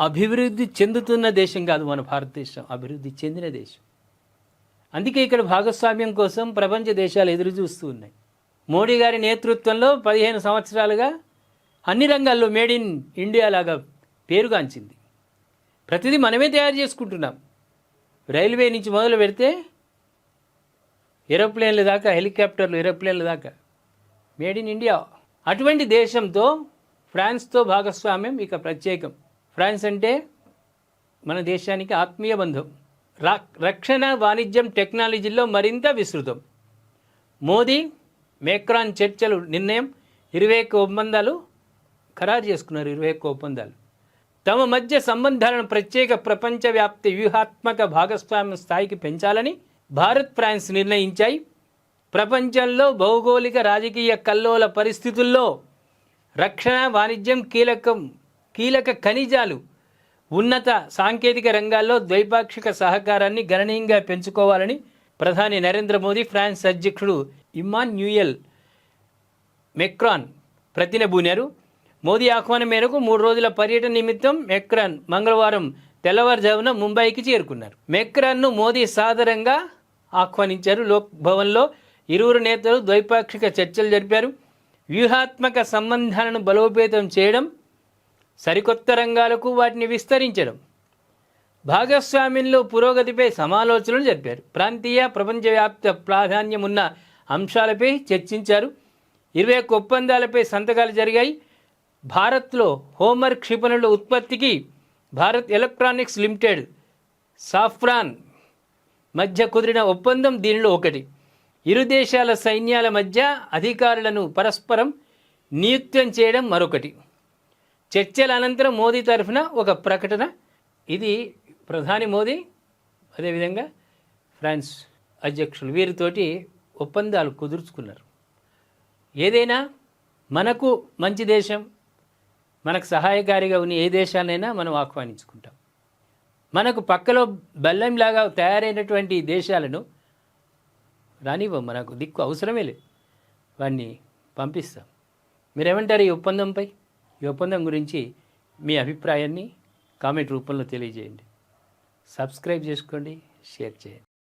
అభివృద్ధి చెందుతున్న దేశం కాదు మన భారతదేశం అభివృద్ధి చెందిన దేశం. అందుకే ఇక్కడ భాగస్వామ్యం కోసం ప్రపంచ దేశాలు ఎదురు చూస్తూ ఉన్నాయి. మోడీ గారి నేతృత్వంలో పదిహేను సంవత్సరాలుగా అన్ని రంగాల్లో మేడ్ ఇన్ ఇండియా లాగా పేరుగాంచింది. ప్రతిదీ మనమే తయారు చేసుకుంటున్నాం. రైల్వే నుంచి మొదలు పెడితే ఏరోప్లేన్ల దాకా హెలికాప్టర్లు ఏరోప్లేన్ల దాకా. Made in India. అటువంటి దేశంతో ఫ్రాన్స్తో భాగస్వామ్యం ఇక ప్రత్యేకం. ఫ్రాన్స్ అంటే మన దేశానికి ఆత్మీయ బంధం. రా రక్షణ వాణిజ్యం టెక్నాలజీలో మరింత విస్తృతం. మోదీ మేక్రాన్ చర్చలు నిర్ణయం ఇరవై ఒక్క ఒప్పందాలు ఖరారు చేసుకున్నారు ఇరవై ఒక్క ఒప్పందాలు. తమ మధ్య సంబంధాలను ప్రత్యేక ప్రపంచవ్యాప్తి వ్యూహాత్మక భాగస్వామ్య స్థాయికి పెంచాలని భారత్ ఫ్రాన్స్ నిర్ణయించాయి. ప్రపంచంలో భౌగోళిక రాజకీయ కల్లోల పరిస్థితుల్లో రక్షణ వాణిజ్యం కీలకం కీలక ఖనిజాలు. ఉన్నత సాంకేతిక రంగాల్లో ద్వైపాక్షిక సహకారాన్ని గణనీయంగా పెంచుకోవాలని ప్రధాని నరేంద్ర మోదీ ఫ్రాన్స్ అధ్యక్షుడు ఇమ్మాన్యూయల్ మెక్రాన్ ప్రతినబూనారు. మోదీ ఆహ్వానం మేరకు మూడు రోజుల పర్యటన నిమిత్తం మెక్రాన్ మంగళవారం తెల్లవారుజామున ముంబైకి చేరుకున్నారు. మెక్రాన్ను మోదీ సాదరంగా ఆహ్వానించారు. లోక్ భవన్లో ఇరువురు నేతలు ద్వైపాక్షిక చర్చలు జరిపారు. వ్యూహాత్మక సంబంధాలను బలోపేతం చేయడం సరికొత్త రంగాలకు వాటిని విస్తరించడం. భాగస్వామ్యంలో పురోగతిపై సమాలోచనలు జరిపారు. ప్రాంతీయ ప్రపంచవ్యాప్త ప్రాధాన్యం ఉన్న అంశాలపై చర్చించారు. ఇరవై ఒక్క ఒప్పందాలపై సంతకాలు జరిగాయి. భారత్లో హోమర్ క్షిపణుల ఉత్పత్తికి భారత్ ఎలక్ట్రానిక్స్ లిమిటెడ్ సాఫ్రాన్ మధ్య కుదిరిన ఒప్పందం దీనిలో ఒకటి. ఇరు దేశాల సైన్యాల మధ్య అధికారులను పరస్పరం నియుక్తం చేయడం మరొకటి. చర్చల అనంతరం మోదీ తరఫున ఒక ప్రకటన. ఇది ప్రధాని మోదీ అదేవిధంగా ఫ్రాన్స్ అధ్యక్షులు వీరితోటి ఒప్పందాలు కుదుర్చుకున్నారు. ఏదైనా మనకు మంచి దేశం మనకు సహాయకారిగా ఉన్న ఏ దేశాలైనా మనం ఆహ్వానించుకుంటాం. మనకు పక్కలో బెల్లంలాగా తయారైనటువంటి దేశాలను రానివ్వం మనకు దిక్కు అవసరమే లేదు. వాడిని పంపిస్తాం. మీరేమంటారు ఈ ఒప్పందంపై? ఈ ఒప్పందం గురించి మీ అభిప్రాయాన్ని కామెంట్ రూపంలో తెలియజేయండి. సబ్స్క్రైబ్ చేసుకోండి షేర్ చేయండి.